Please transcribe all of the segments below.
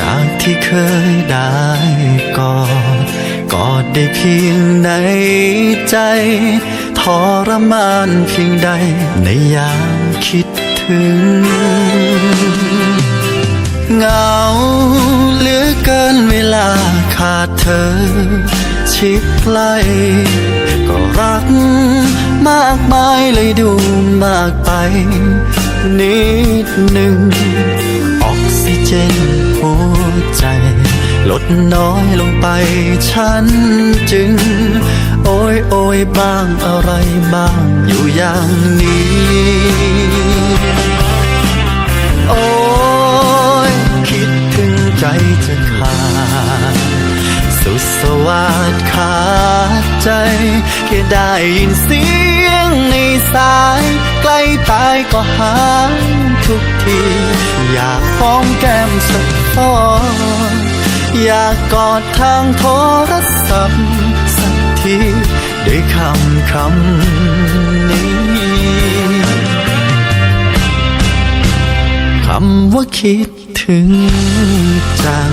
จากที่เคยได้กอดกอดได้เพียงในใจ ทรมานเพียงใดในยามคิดถึง เหงาเหลือเกินเวลาขาดเธอ ชิดใกล้ก็รักมากมายเลยดูมากไป นิดหนึ่ง ออกซิเจนหัวใจ ลดน้อยลงไปฉันจึง โอยโอยบ้างอะไรบ้างอยู่อย่างนี้ โอ้ยคิดถึงใจจะขาดสุดสวัสดขาดใจ แค่ได้ยินเสียง ในสาย ใกล้ตายก็หายทุกที อยากหอมแก้มสักฟอนอยากกอดทางโทรศัพท์สักทีด้วยคำคำนี้คำว่าคิดถึงจัง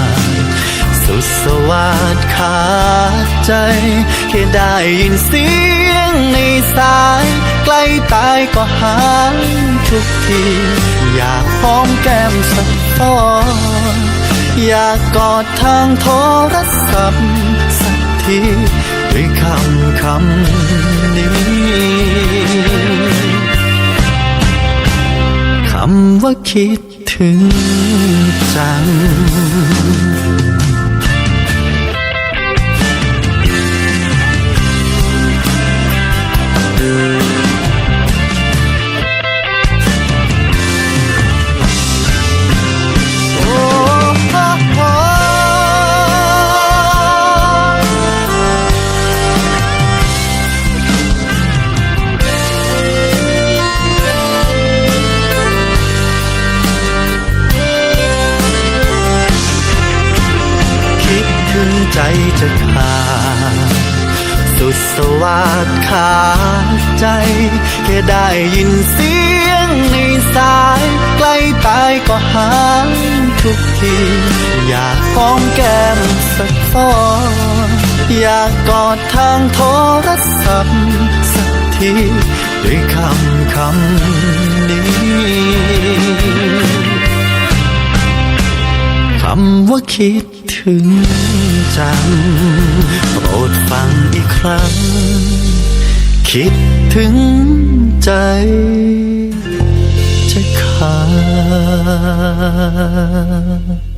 ด สุดสวัสดขาดใจแค่ได้ยินเสียงในสาย ใกล้ตายก็หายทุกที อยากหอมแก้มสักฟอนอยากกอดทางโทรศัพท์สักทีด้วยคำคำนี้คำว่าคิดถึงจัง สวัสดขาดใจ แค่ได้ยินเสียงในสาย ใกล้ตายก็หายทุกที อยากหอมแก้มสักฟอนอยากกอดทางโทรศัพท์สักที ด้วยคำคำนี้ำว่าคิดถึงจำโปรดฟังอีกครั้ง คิดถึงใจ จะขาด